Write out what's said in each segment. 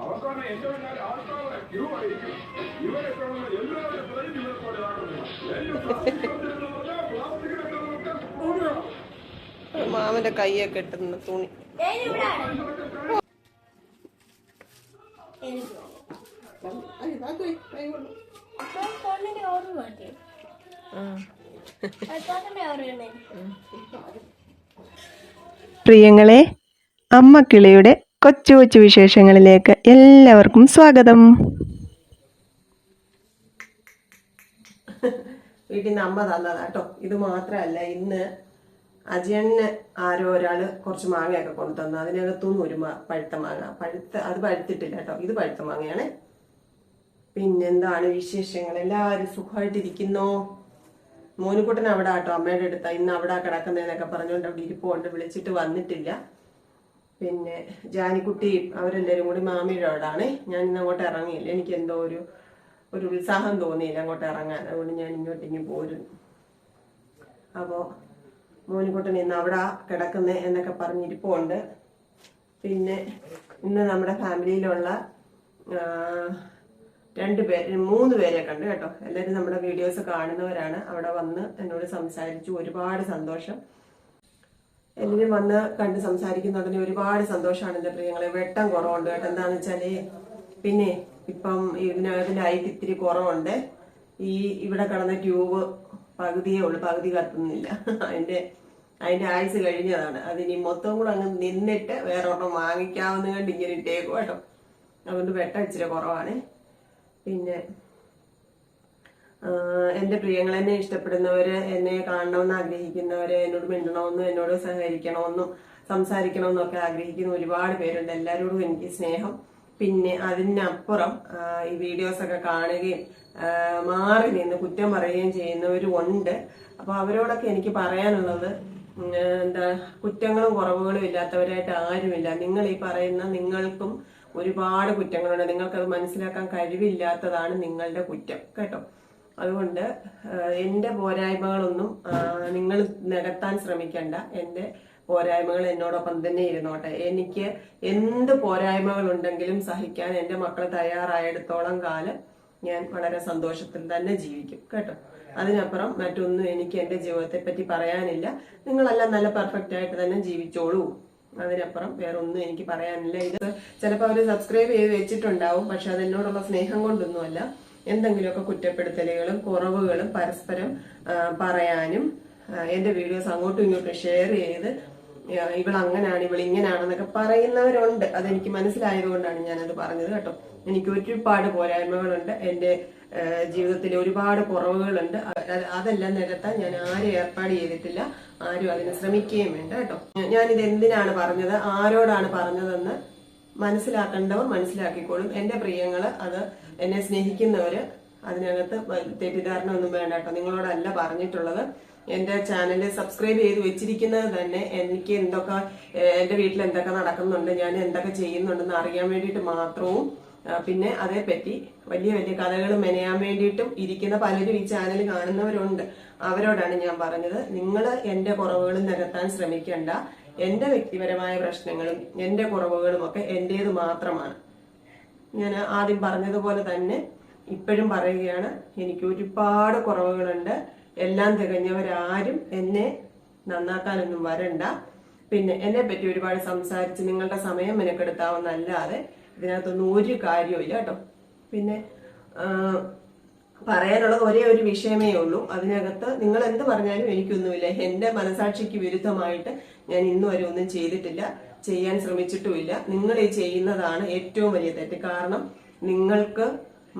അവസാനം ഏറ്റവും നല്ല ആൾക്കാരുടെ ക്യൂ ആയിരിക്കും ഇവരെ കാണുന്ന എല്ലാവരും ബ്രെയിൻ ഇവരെ പോലെ മാമന്റെ കൈയൊക്കെ ഇട്ടുന്ന തുണി പ്രിയങ്ങളെ അമ്മ കിളിയുടെ കൊച്ചു കൊച്ചു വിശേഷങ്ങളിലേക്ക് എല്ലാവർക്കും സ്വാഗതം. വീട്ടിൽ നിന്ന് അമ്മ തന്നതാ കേട്ടോ. ഇത് മാത്രമല്ല ഇന്ന് അജയണ് ആരോ ഒരാൾ കുറച്ച് മാങ്ങയൊക്കെ കൊണ്ടുതന്നു. അതിനകത്തുനിന്ന് ഒരു മാ- പഴുത്ത മാങ്ങ. പഴുത്ത അത് പഴുത്തിട്ടില്ല കേട്ടോ. ഇത് പഴുത്ത മാങ്ങയാണ്. പിന്നെന്താണ് വിശേഷങ്ങൾ? എല്ലാവരും സുഖമായിട്ടിരിക്കുന്നോ? മോനുകുട്ടൻ അവിടെ ആട്ടോ അമ്മയുടെ അടുത്ത. ഇന്ന് അവിടെ കിടക്കുന്നതെന്നൊക്കെ പറഞ്ഞുകൊണ്ട് അവിടെ ഇരിപ്പുണ്ട്. വിളിച്ചിട്ട് വന്നിട്ടില്ല. പിന്നെ ജാനിക്കുട്ടിയും അവരെല്ലാവരും കൂടി മാമിയുടെ അവിടാണ്. ഞാൻ ഇന്ന് അങ്ങോട്ട് ഇറങ്ങിയില്ല. എനിക്ക് എന്തോ ഒരു ഒരു ഉത്സാഹം തോന്നിയില്ല അങ്ങോട്ട് ഇറങ്ങാൻ. അതുകൊണ്ട് ഞാൻ ഇങ്ങോട്ട് ഇങ്ങ് പോരുന്നു. അപ്പോൾ മോനിക്കുട്ടൻ ഇന്ന് അവിടെ കിടക്കുന്നത് എന്നൊക്കെ പറഞ്ഞിരിപ്പുണ്ട്. പിന്നെ ഇന്ന് നമ്മുടെ ഫാമിലിയിലുള്ള രണ്ട് പേര് മൂന്ന് പേരെ കണ്ടു കേട്ടോ. എല്ലാവരും നമ്മുടെ വീഡിയോസ് കാണുന്നവരാണ്. അവിടെ വന്ന് എന്നോട് സംസാരിച്ചു. ഒരുപാട് സന്തോഷം. എല്ലാവരും വന്ന് കണ്ട് സംസാരിക്കുന്ന ഉടനെ ഒരുപാട് സന്തോഷമാണ് എന്റെ പ്രിയങ്ങളെ. വെട്ടം കുറവുണ്ട് കേട്ടോ. എന്താന്ന് വെച്ചാൽ പിന്നെ ഇപ്പം ഇതിനകത്തിന്റെ ലൈറ്റ് ഇത്തിരി കുറവുണ്ട്. ഈ ഇവിടെ കിടന്ന ട്യൂബ് പകുതിയേ ഉള്ളു. പകുതി കത്തുന്നില്ല. അതിന്റെ അതിന്റെ ആയുസ് കഴിഞ്ഞതാണ്. അതിനി മൊത്തം കൂടെ അങ്ങ് നിന്നിട്ട് വേറെ ഒരെണ്ണം വാങ്ങിക്കാവുന്ന കണ്ട് ഇങ്ങനെ ഇട്ടേക്കും കേട്ടോ. അതുകൊണ്ട് വെട്ടം ഇച്ചിരി കുറവാണ്. പിന്നെ എന്റെ പ്രിയങ്ങൾ എന്നെ ഇഷ്ടപ്പെടുന്നവര് എന്നെ കാണണമെന്ന് ആഗ്രഹിക്കുന്നവര് എന്നോട് മിണ്ടണമെന്നും എന്നോട് സഹകരിക്കണമെന്നും സംസാരിക്കണമെന്നും ഒക്കെ ആഗ്രഹിക്കുന്ന ഒരുപാട് പേരുണ്ട്. എല്ലാവരോടും എനിക്ക് സ്നേഹം. പിന്നെ അതിനപ്പുറം ഈ വീഡിയോസ് ഒക്കെ കാണുകയും മാറി നിന്ന് കുറ്റം പറയുകയും ചെയ്യുന്നവരും ഉണ്ട് അപ്പൊ അവരോടൊക്കെ എനിക്ക് പറയാനുള്ളത് എന്താ കുറ്റങ്ങളും കുറവുകളും ഇല്ലാത്തവരായിട്ട് ആരുമില്ല. നിങ്ങൾ ഈ പറയുന്ന നിങ്ങൾക്കും ഒരുപാട് കുറ്റങ്ങളുണ്ട്. നിങ്ങൾക്കത് മനസ്സിലാക്കാൻ കഴിവില്ലാത്തതാണ് നിങ്ങളുടെ കുറ്റം കേട്ടോ? അതുകൊണ്ട് എന്റെ പോരായ്മകളൊന്നും നിങ്ങൾ നികത്താൻ ശ്രമിക്കണ്ട. എന്റെ പോരായ്മകൾ എന്നോടൊപ്പം തന്നെ ഇരുന്നോട്ടെ. എനിക്ക് എന്ത് പോരായ്മകൾ ഉണ്ടെങ്കിലും സഹിക്കാൻ എന്റെ മക്കൾ തയ്യാറായെടുത്തോളം കാലം ഞാൻ വളരെ സന്തോഷത്തിൽ തന്നെ ജീവിക്കും കേട്ടോ? അതിനപ്പുറം മറ്റൊന്നും എനിക്ക് എന്റെ ജീവിതത്തെ പറ്റി പറയാനില്ല. നിങ്ങളെല്ലാം നല്ല പെർഫെക്റ്റ് ആയിട്ട് തന്നെ ജീവിച്ചോളൂ. അതിനപ്പുറം വേറെ ഒന്നും എനിക്ക് പറയാനില്ല. ഇത് ചിലപ്പോൾ അവർ സബ്സ്ക്രൈബ് ചെയ്ത് വെച്ചിട്ടുണ്ടാവും പക്ഷെ അതെന്നോടുള്ള സ്നേഹം കൊണ്ടൊന്നുമല്ല. എന്തെങ്കിലുമൊക്കെ കുറ്റപ്പെടുത്തലുകളും കുറവുകളും പരസ്പരം പറയാനും എന്റെ വീഡിയോസ് അങ്ങോട്ടും ഇങ്ങോട്ടും ഷെയർ ചെയ്ത് ഇവൾ അങ്ങനാണ് ഇവൾ ഇങ്ങനാണെന്നൊക്കെ പറയുന്നവരുണ്ട്. അതെനിക്ക് മനസ്സിലായത് കൊണ്ടാണ് ഞാനത് പറഞ്ഞത് കേട്ടോ. എനിക്ക് ഒരുപാട് പോരായ്മകളുണ്ട്. എന്റെ ആ, ജീവിതത്തിൽ ഒരുപാട് കുറവുകളുണ്ട്. അത് അതെല്ലാം നികത്താൻ ഞാൻ ആരും ഏർപ്പാട് ചെയ്തിട്ടില്ല ആരും അതിന് ശ്രമിക്കുകയും വേണ്ട കേട്ടോ. ഞാനിത് എന്തിനാണ് പറഞ്ഞത്? ആരോടാണ് പറഞ്ഞതെന്ന് മനസ്സിലാക്കേണ്ടവർ മനസ്സിലാക്കിക്കോളും. എന്റെ പ്രിയങ്ങൾ അത് എന്നെ സ്നേഹിക്കുന്നവര് അതിനകത്ത് തെറ്റിദ്ധാരണ ഒന്നും വേണ്ട കേട്ടോ. നിങ്ങളോടല്ല പറഞ്ഞിട്ടുള്ളത്. എന്റെ ചാനൽ സബ്സ്ക്രൈബ് ചെയ്ത് വെച്ചിരിക്കുന്നത് തന്നെ എനിക്ക് എന്തൊക്കെ എന്റെ വീട്ടിൽ എന്തൊക്കെ നടക്കുന്നുണ്ട് ഞാൻ എന്തൊക്കെ ചെയ്യുന്നുണ്ടെന്ന് അറിയാൻ വേണ്ടിയിട്ട് മാത്രവും പിന്നെ അതേപ്പറ്റി വലിയ വലിയ കഥകൾ മെനയാൻ വേണ്ടിയിട്ടും ഇരിക്കുന്ന പലരും ഈ ചാനൽ കാണുന്നവരുണ്ട്. അവരോടാണ് ഞാൻ പറഞ്ഞത്. നിങ്ങൾ എന്റെ കുറവുകൾ നികത്താൻ ശ്രമിക്കേണ്ട. എന്റെ വ്യക്തിപരമായ പ്രശ്നങ്ങളും എന്റെ കുറവുകളും ഒക്കെ എന്റേത് മാത്രമാണ്. ഞാൻ ആദ്യം പറഞ്ഞതുപോലെ തന്നെ ഇപ്പോഴും പറയുകയാണ് എനിക്ക് ഒരുപാട് കുറവുകളുണ്ട്. എല്ലാം തികഞ്ഞവരാരും എന്നെ നന്നാക്കാനൊന്നും വരണ്ട. പിന്നെ എന്നെ പറ്റി ഒരുപാട് സംസാരിച്ച് നിങ്ങളുടെ സമയം മെനക്കെടുത്താവുന്നല്ലാതെ ഇതിനകത്തൊന്നും ഒരു കാര്യമില്ല കേട്ടോ. പിന്നെ പറയാനുള്ളത് ഒരേ ഒരു വിഷയമേ ഉള്ളൂ. അതിനകത്ത് നിങ്ങൾ എന്ത് പറഞ്ഞാലും എനിക്കൊന്നുമില്ല. എന്റെ മനസാക്ഷിക്ക് വിരുദ്ധമായിട്ട് ഞാൻ ഇന്നു വരെ ഒന്നും ചെയ്തിട്ടില്ല. ചെയ്യാൻ ശ്രമിച്ചിട്ടുമില്ല. നിങ്ങൾ ഈ ചെയ്യുന്നതാണ് ഏറ്റവും വലിയ തെറ്റ്. കാരണം നിങ്ങൾക്ക്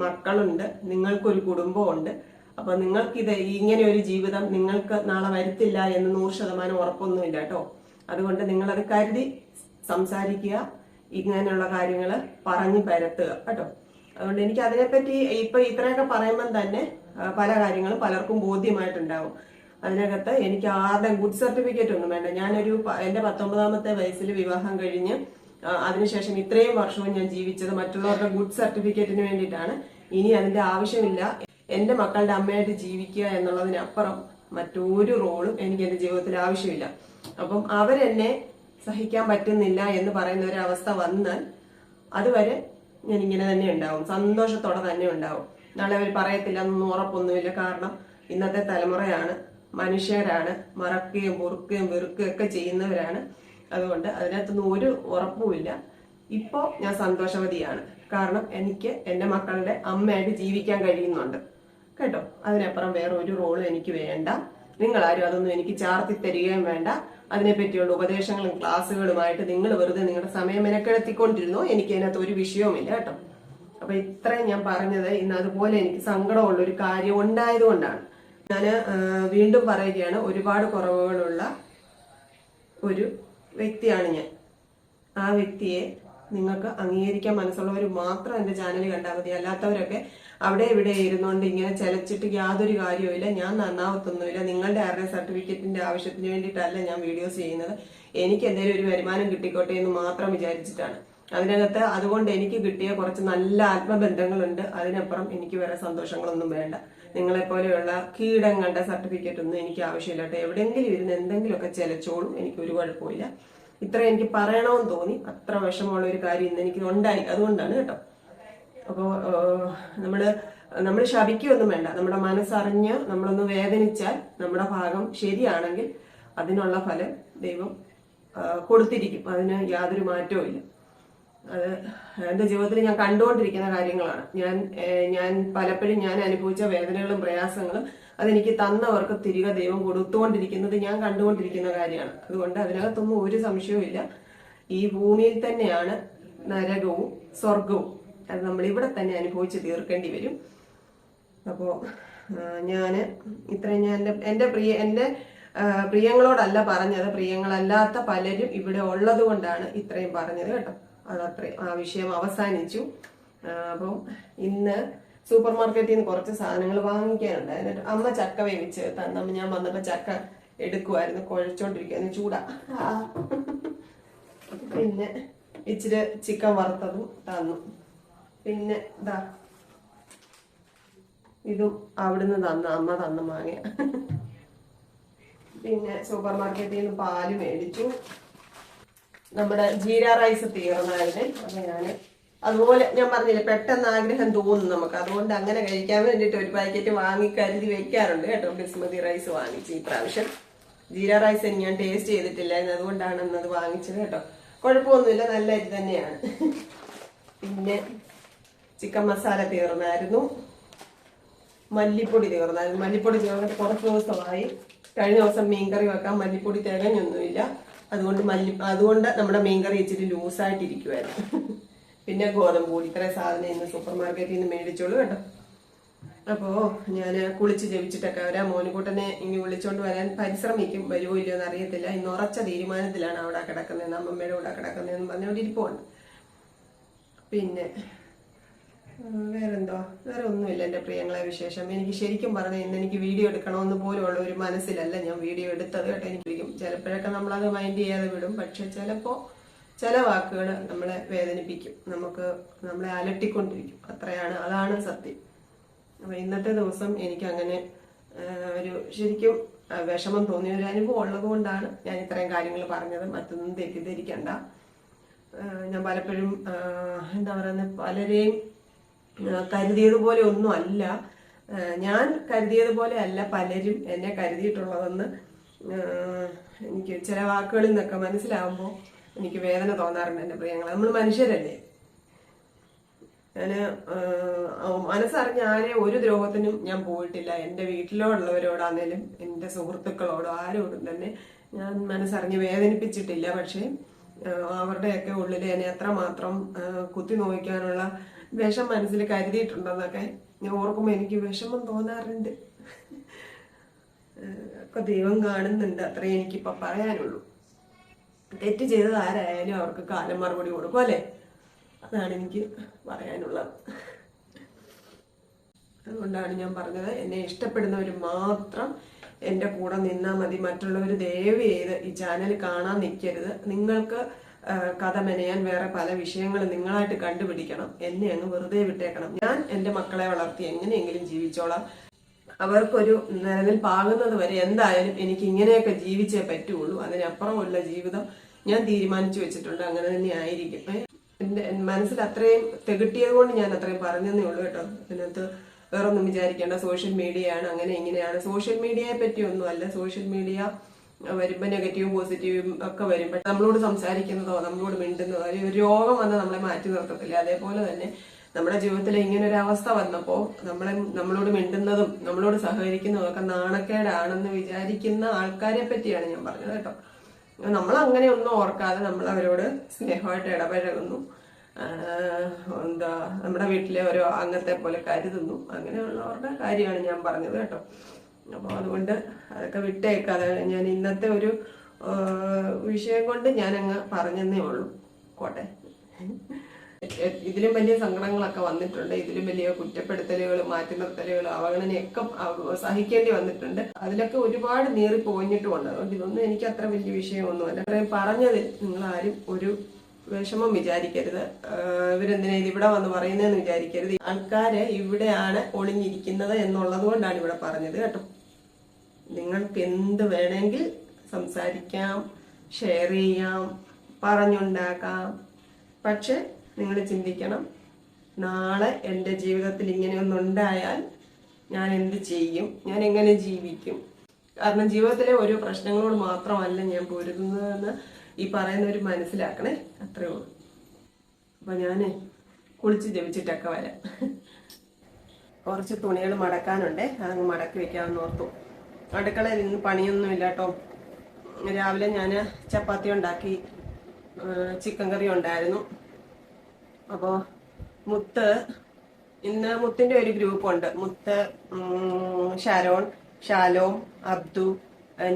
മക്കളുണ്ട് നിങ്ങൾക്കൊരു കുടുംബമുണ്ട് അപ്പൊ നിങ്ങൾക്കിത് ഇങ്ങനെ ഒരു ജീവിതം നിങ്ങൾക്ക് നാളെ വരുത്തില്ല എന്ന് നൂറ് ശതമാനം ഉറപ്പൊന്നുമില്ല കേട്ടോ. അതുകൊണ്ട് നിങ്ങളത് കരുതി സംസാരിക്കുക. ഇങ്ങനെയുള്ള കാര്യങ്ങൾ പറഞ്ഞു പരത്തുക കേട്ടോ. അതുകൊണ്ട് എനിക്ക് അതിനെപ്പറ്റി ഇപ്പൊ ഇത്രയൊക്കെ പറയുമ്പം തന്നെ പല കാര്യങ്ങളും പലർക്കും ബോധ്യമായിട്ടുണ്ടാവും. അതിനകത്ത് എനിക്ക് ആരുടെ ഗുഡ് സർട്ടിഫിക്കറ്റ് ഒന്നും വേണ്ട. ഞാനൊരു എന്റെ പത്തൊമ്പതാമത്തെ വയസ്സിൽ വിവാഹം കഴിഞ്ഞ് അതിനുശേഷം ഇത്രയും വർഷവും ഞാൻ ജീവിച്ചത് മറ്റുള്ളവരുടെ ഗുഡ് സർട്ടിഫിക്കറ്റിന് വേണ്ടിയിട്ടാണ്. ഇനി അതിന്റെ ആവശ്യമില്ല. എന്റെ മക്കളുടെ അമ്മയായിട്ട് ജീവിക്കുക എന്നുള്ളതിനപ്പുറം മറ്റൊരു റോളും എനിക്ക് എന്റെ ജീവിതത്തിൽ ആവശ്യമില്ല. അപ്പം അവരെന്നെ സഹിക്കാൻ പറ്റുന്നില്ല എന്ന് പറയുന്ന ഒരു അവസ്ഥ വന്നാൽ അതുവരെ ഞാൻ ഇങ്ങനെ തന്നെ ഉണ്ടാവും. സന്തോഷത്തോടെ തന്നെ ഉണ്ടാവും. നാളെ അവർ പറയത്തില്ല എന്നൊന്നും ഉറപ്പൊന്നുമില്ല. കാരണം ഇന്നത്തെ തലമുറയാണ്. മനുഷ്യരാണ്. മറക്കുകയും മുറുക്കുകയും വെറുക്കുകയും ഒക്കെ ചെയ്യുന്നവരാണ്. അതുകൊണ്ട് അതിനകത്തൊന്നും ഒരു ഉറപ്പുമില്ല. ഇപ്പോ ഞാൻ സന്തോഷവതിയാണ്. കാരണം എനിക്ക് എന്റെ മക്കളുടെ അമ്മയായിട്ട് ജീവിക്കാൻ കഴിയുന്നുണ്ട്. കേട്ടോ? അതിനപ്പുറം വേറെ ഒരു റോളും എനിക്ക് വേണ്ട. നിങ്ങളാരും അതൊന്നും എനിക്ക് ചാർത്തി തരികയും വേണ്ട. അതിനെപ്പറ്റിയുള്ള ഉപദേശങ്ങളും ക്ലാസ്സുകളുമായിട്ട് നിങ്ങൾ വെറുതെ നിങ്ങളുടെ സമയം മെനക്കെടുത്തിക്കൊണ്ടിരുന്നോ? എനിക്ക് അതിനകത്ത് ഒരു വിഷയവുമില്ല കേട്ടോ. അപ്പൊ ഇത്രയും ഞാൻ പറഞ്ഞത് ഇന്ന് അതുപോലെ എനിക്ക് സങ്കടമുള്ള ഒരു കാര്യം ഉണ്ടായതുകൊണ്ടാണ്. ഞാൻ വീണ്ടും പറയുകയാണ് ഒരുപാട് കുറവുകളുള്ള ഒരു വ്യക്തിയാണ് ഞാൻ. ആ വ്യക്തിയെ നിങ്ങൾക്ക് അംഗീകരിക്കാൻ മനസ്സുള്ളവർ മാത്രം എന്റെ ചാനൽ കണ്ടാൽ മതി. അല്ലാത്തവരൊക്കെ അവിടെ ഇവിടെ ഇരുന്നുകൊണ്ട് ഇങ്ങനെ ചലച്ചിട്ട് യാതൊരു കാര്യവുമില്ല ഞാൻ നന്നാവത്തൊന്നുമില്ല. നിങ്ങളുടെ ആരുടെ സർട്ടിഫിക്കറ്റിന്റെ ആവശ്യത്തിന് വേണ്ടിയിട്ടല്ല ഞാൻ വീഡിയോസ് ചെയ്യുന്നത്. എനിക്ക് എന്തെങ്കിലും ഒരു വരുമാനം കിട്ടിക്കോട്ടെ എന്ന് മാത്രം വിചാരിച്ചിട്ടാണ്. അതിനകത്ത് അതുകൊണ്ട് എനിക്ക് കിട്ടിയ കുറച്ച് നല്ല ആത്മബന്ധങ്ങളുണ്ട്. അതിനപ്പുറം എനിക്ക് വേറെ സന്തോഷങ്ങളൊന്നും വേണ്ട. നിങ്ങളെ പോലെയുള്ള കീടങ്ങളുടെ സർട്ടിഫിക്കറ്റ് ഒന്നും എനിക്ക് ആവശ്യമില്ല കേട്ടോ. എവിടെയെങ്കിലും ഇരുന്ന് എന്തെങ്കിലുമൊക്കെ ചിലച്ചോളും. എനിക്ക് ഒരു കുഴപ്പമില്ല ഇത്ര എനിക്ക് പറയണമെന്ന് തോന്നി. അത്ര വിഷമമുള്ള ഒരു കാര്യം ഇന്ന് എനിക്ക് ഉണ്ടായി. അതുകൊണ്ടാണ് കേട്ടോ. അപ്പോൾ നമ്മൾ നമ്മൾ ശപിക്കുകയൊന്നും വേണ്ട. നമ്മുടെ മനസ്സറിഞ്ഞ് നമ്മളൊന്ന് വേദനിച്ചാൽ നമ്മുടെ ഭാഗം ശരിയാണെങ്കിൽ അതിനുള്ള ഫലം ദൈവം കൊടുത്തിരിക്കും. അതിന് യാതൊരു മാറ്റവും ഇല്ല. അത് എന്റെ ജീവിതത്തിൽ ഞാൻ കണ്ടുകൊണ്ടിരിക്കുന്ന കാര്യങ്ങളാണ്. ഞാൻ ഞാൻ പലപ്പോഴും ഞാൻ അനുഭവിച്ച വേദനകളും പ്രയാസങ്ങളും അതെനിക്ക് തന്നവർക്ക് തിരികെ ദൈവം കൊടുത്തുകൊണ്ടിരിക്കുന്നത് ഞാൻ കണ്ടുകൊണ്ടിരിക്കുന്ന കാര്യമാണ്. അതുകൊണ്ട് അതിനകത്തൊന്നും ഒരു സംശയവും ഇല്ല. ഈ ഭൂമിയിൽ തന്നെയാണ് നരകവും സ്വർഗവും. അത് നമ്മൾ ഇവിടെ തന്നെ അനുഭവിച്ച് തീർക്കേണ്ടി വരും. അപ്പോ ഞാൻ ഇത്രയും ഞാൻ എന്റെ പ്രിയ എന്റെ പ്രിയങ്ങളോടല്ല പറഞ്ഞത്. പ്രിയങ്ങളല്ലാത്ത പലരും ഇവിടെ ഉള്ളത് കൊണ്ടാണ് ഇത്രയും പറഞ്ഞത് കേട്ടോ. അതത്രയും ആ വിഷയം അവസാനിച്ചു. അപ്പം ഇന്ന് സൂപ്പർ മാർക്കറ്റിൽ നിന്ന് കുറച്ച് സാധനങ്ങൾ വാങ്ങിക്കാനുണ്ട്. എന്നിട്ട് അമ്മ ചക്ക വേവിച്ച് തന്നമ്മ ഞാൻ വന്നപ്പോ ചക്ക എടുക്കുമായിരുന്നു കുഴച്ചോണ്ടിരിക്കുന്നു ചൂടാ. പിന്നെ ഇച്ചിരി ചിക്കൻ വറുത്തതും തന്നു. പിന്നെ ഇതാ ഇതും അവിടുന്ന് തന്ന. അമ്മ തന്ന മാങ്ങ. പിന്നെ സൂപ്പർ മാർക്കറ്റിൽ നിന്ന് പാൽ മേടിച്ചു. നമ്മുടെ ജീര റൈസ് തീർന്നായിരുന്നു അപ്പൊ ഞാൻ അതുപോലെ ഞാൻ പറഞ്ഞില്ലേ പെട്ടെന്ന് ആഗ്രഹം തോന്നും നമുക്ക്. അതുകൊണ്ട് അങ്ങനെ കഴിക്കാൻ വേണ്ടിയിട്ട് ഒരു പാക്കറ്റ് വാങ്ങി കരുതി വെക്കാറുണ്ട് കേട്ടോ. ബിസ്മതി റൈസ് വാങ്ങിച്ചു ഈ പ്രാവശ്യം. ജീര റൈസ് ഞാൻ ടേസ്റ്റ് ചെയ്തിട്ടില്ലായിരുന്നു അതുകൊണ്ടാണ് ഇന്നത് വാങ്ങിച്ചത് കേട്ടോ. കുഴപ്പമൊന്നുമില്ല നല്ല അരി തന്നെയാണ്. പിന്നെ ചിക്കൻ മസാല തീർന്നായിരുന്നു. മല്ലിപ്പൊടി തീർന്നായിരുന്നു. മല്ലിപ്പൊടി തീർന്നിട്ട് കുറച്ച് ദിവസമായി. കഴിഞ്ഞ ദിവസം മീൻകറി വെക്കാൻ മല്ലിപ്പൊടി തികഞ്ഞൊന്നുമില്ല. അതുകൊണ്ട് മല്ലി അതുകൊണ്ട് നമ്മുടെ മീൻകറി ഇച്ചിരി ലൂസായിട്ടിരിക്കുമായിരുന്നു പിന്നെ ഗോതമ്പ് പൊടി ഇത്രയും സാധനം ഇന്ന് സൂപ്പർ മാർക്കറ്റിൽ നിന്ന് മേടിച്ചോളൂ കേട്ടോ. അപ്പോ ഞാൻ കുളിച്ച് ജപിച്ചിട്ടൊക്കെ വരാം. മോനുകൂട്ടനെ ഇനി വിളിച്ചോണ്ട് വരാൻ പരിശ്രമിക്കും വരുമോ ഇല്ലയോ എന്ന് അറിയത്തില്ല. ഇന്ന് ഉറച്ച തീരുമാനത്തിലാണ് അവിടെ കിടക്കുന്നത് അമ്മമ്മയുടെ കൂടെ കിടക്കുന്നതെന്ന് പറഞ്ഞുകൊണ്ട് പിന്നെ വേറെന്തോ? വേറെ ഒന്നുമില്ല എന്റെ പ്രിയങ്ങളെ വിശേഷം. എനിക്ക് ശരിക്കും പറഞ്ഞാൽ ഇന്ന് എനിക്ക് വീഡിയോ എടുക്കണമെന്ന് പോലുള്ള ഒരു മനസ്സിലല്ല ഞാൻ വീഡിയോ എടുത്തത് കേട്ടോ. എനിക്ക് ചിലപ്പോഴൊക്കെ നമ്മളത് മൈൻഡ് ചെയ്യാതെ വിടും. പക്ഷെ ചിലപ്പോൾ ചില വാക്കുകൾ നമ്മളെ വേദനിപ്പിക്കും. നമുക്ക് നമ്മളെ അലട്ടിക്കൊണ്ടിരിക്കും. അത്രയാണ്. അതാണ് സത്യം. അപ്പൊ ഇന്നത്തെ ദിവസം എനിക്ക് അങ്ങനെ ഒരു ശരിക്കും വിഷമം തോന്നിയ ഒരു അനുഭവം ഉള്ളത് കൊണ്ടാണ് ഞാൻ ഇത്രയും കാര്യങ്ങൾ പറഞ്ഞത്. മറ്റൊന്നും തെറ്റിദ്ധരിക്കണ്ട. ഞാൻ പലപ്പോഴും എന്താ പറയുന്നത് പലരെയും കരുതിയതുപോലെ ഒന്നും അല്ല. ഞാൻ കരുതിയതുപോലെ അല്ല പലരും എന്നെ കരുതിയിട്ടുള്ളതെന്ന് എനിക്ക് ചില വാക്കുകളിൽ നിന്നൊക്കെ മനസ്സിലാവുമ്പോൾ എനിക്ക് വേദന തോന്നാറുണ്ട് എന്റെ പ്രിയങ്ങളെ. നമ്മൾ മനുഷ്യരല്ലേ? ആഹ്, മനസ്സറിഞ്ഞ ആരെ ഒരു ദ്രോഹത്തിനും ഞാൻ പോയിട്ടില്ല. എന്റെ വീട്ടിലുള്ളവരോടാണേലും എന്റെ സുഹൃത്തുക്കളോടോ ആരോടും തന്നെ ഞാൻ മനസ്സറിഞ്ഞ് വേദനിപ്പിച്ചിട്ടില്ല. പക്ഷേ അവരുടെയൊക്കെ ഉള്ളിൽ എന്നെ എത്രമാത്രം കുത്തി നോവിക്കാനുള്ള വിഷം മനസ്സിൽ കരുതിയിട്ടുണ്ടെന്നൊക്കെ ഞാൻ ഓർക്കുമ്പോൾ എനിക്ക് വിഷമം തോന്നാറുണ്ട്. ഒക്കെ ദൈവം കാണുന്നുണ്ട്. അത്രേ എനിക്കിപ്പോൾ പറയാനുള്ളൂ. തെറ്റ് ചെയ്തത് ആരായാലും അവർക്ക് കാലം മറുപടി കൊടുക്കും അല്ലേ? അതാണ് എനിക്ക് പറയാനുള്ളത്. അതുകൊണ്ടാണ് ഞാൻ പറഞ്ഞത് എന്നെ ഇഷ്ടപ്പെടുന്നവർ മാത്രം എന്റെ കൂടെ നിന്നാൽ മതി മറ്റുള്ളവർ ദയവ് ചെയ്ത് ഈ ചാനൽ കാണാൻ നിൽക്കരുത് നിങ്ങൾക്ക് കഥ മെനയാൻ വേറെ പല വിഷയങ്ങൾ നിങ്ങളായിട്ട് കണ്ടുപിടിക്കണം. എന്നെ അങ്ങ് വെറുതെ വിട്ടേക്കണം. ഞാൻ എന്റെ മക്കളെ വളർത്തി എങ്ങനെയെങ്കിലും ജീവിച്ചോളാം. അവർക്കൊരു നിലനിൽപ്പാകുന്നത് വരെ എന്തായാലും എനിക്ക് ഇങ്ങനെയൊക്കെ ജീവിച്ചേ പറ്റുള്ളൂ. അതിനപ്പുറമുള്ള ജീവിതം ഞാൻ തീരുമാനിച്ചു വെച്ചിട്ടുണ്ട്. അങ്ങനെ തന്നെ ആയിരിക്കും. എന്റെ മനസ്സിൽ അത്രയും തികട്ടിയത് കൊണ്ട് ഞാൻ അത്രയും പറഞ്ഞതേ ഉള്ളൂ കേട്ടോ. അതിനകത്ത് വേറൊന്നും വിചാരിക്കേണ്ട. സോഷ്യൽ മീഡിയയാണ് അങ്ങനെ ഇങ്ങനെയാണ്. സോഷ്യൽ മീഡിയയെ പറ്റി ഒന്നുമല്ല. സോഷ്യൽ മീഡിയ വരുമ്പോ നെഗറ്റീവും പോസിറ്റീവും ഒക്കെ വരുമ്പോ നമ്മളോട് സംസാരിക്കുന്നതോ നമ്മളോട് മിണ്ടുന്നതോ ഒരു രോഗം വന്ന് നമ്മളെ മാറ്റി നിർത്തത്തില്ല. അതേപോലെ തന്നെ നമ്മുടെ ജീവിതത്തിൽ ഇങ്ങനെ ഒരു അവസ്ഥ വന്നപ്പോ നമ്മളെ നമ്മളോട് മിണ്ടുന്നതും നമ്മളോട് സഹകരിക്കുന്നതും ഒക്കെ നാണക്കേടാണെന്ന് വിചാരിക്കുന്ന ആൾക്കാരെ പറ്റിയാണ് ഞാൻ പറഞ്ഞത് കേട്ടോ. നമ്മൾ അങ്ങനെ ഒന്നും ഓർക്കാതെ നമ്മൾ അവരോട് സ്നേഹമായിട്ട് ഇടപഴകുന്നു. എന്താ നമ്മുടെ വീട്ടിലെ ഓരോ അംഗത്തെ പോലെ കരുതുന്നു. അങ്ങനെയുള്ളവരുടെ കാര്യമാണ് ഞാൻ പറഞ്ഞത് കേട്ടോ. അപ്പോൾ അതുകൊണ്ട് അതൊക്കെ വിട്ടേക്കാതെ ഞാൻ ഇന്നത്തെ ഒരു വിഷയം കൊണ്ട് ഞാൻ അങ്ങ് പറഞ്ഞെന്നേ ഉള്ളൂ. കോട്ടെ ഇതിലും വലിയ സങ്കടങ്ങളൊക്കെ വന്നിട്ടുണ്ട്. ഇതിലും വലിയ കുറ്റപ്പെടുത്തലുകൾ മാറ്റി നിർത്തലുകൾ അവഗണനയൊക്കെ സഹിക്കേണ്ടി വന്നിട്ടുണ്ട്. അതിലൊക്കെ ഒരുപാട് നീറി പോഞ്ഞിട്ടുമുണ്ട് അതുകൊണ്ട് ഇതൊന്നും എനിക്ക് അത്ര വലിയ വിഷയമൊന്നുമല്ല. പറഞ്ഞതിൽ നിങ്ങൾ ആരും ഒരു വിഷമം വിചാരിക്കരുത്. ഇവരെന്തിനാ ഇത് ഇവിടെ വന്ന് പറയുന്നതെന്ന് വിചാരിക്കരുത്. ആൾക്കാര് ഇവിടെയാണ് ഒളിഞ്ഞിരിക്കുന്നത് എന്നുള്ളത് കൊണ്ടാണ് ഇവിടെ പറഞ്ഞത് കേട്ടോ. നിങ്ങൾക്ക് എന്ത് വേണമെങ്കിൽ സംസാരിക്കാം ഷെയർ ചെയ്യാം പറഞ്ഞുണ്ടാക്കാം. പക്ഷെ നിങ്ങൾ ചിന്തിക്കണം. നാളെ എന്റെ ജീവിതത്തിൽ ഇങ്ങനെ ഒന്നുണ്ടായാൽ ഞാൻ എന്ത് ചെയ്യും? ഞാൻ എങ്ങനെ ജീവിക്കും? കാരണം ജീവിതത്തിലെ ഓരോ പ്രശ്നങ്ങളോട് മാത്രമല്ല ഞാൻ പോരുന്നതെന്ന് ഈ പറയുന്നവർ മനസ്സിലാക്കണേ. അത്രേ ഉള്ളൂ. അപ്പൊ ഞാൻ കുളിച്ച് ജപിച്ചിട്ടൊക്കെ വരാം. കുറച്ച് തുണികൾ മടക്കാനുണ്ട്. അതങ്ങ് മടക്കി വെക്കാമെന്ന് ഓർത്തു. അടുക്കളയിൽ ഇന്ന് പണിയൊന്നുമില്ല കേട്ടോ. രാവിലെ ഞാൻ ചപ്പാത്തി ഉണ്ടാക്കി ചിക്കൻ കറി ഉണ്ടായിരുന്നു. അപ്പോൾ മുത്ത് ഇന്ന് മുത്തിന്റെ ഒരു ഗ്രൂപ്പ് ഉണ്ട്. Muthu Sharon Shalom Abdu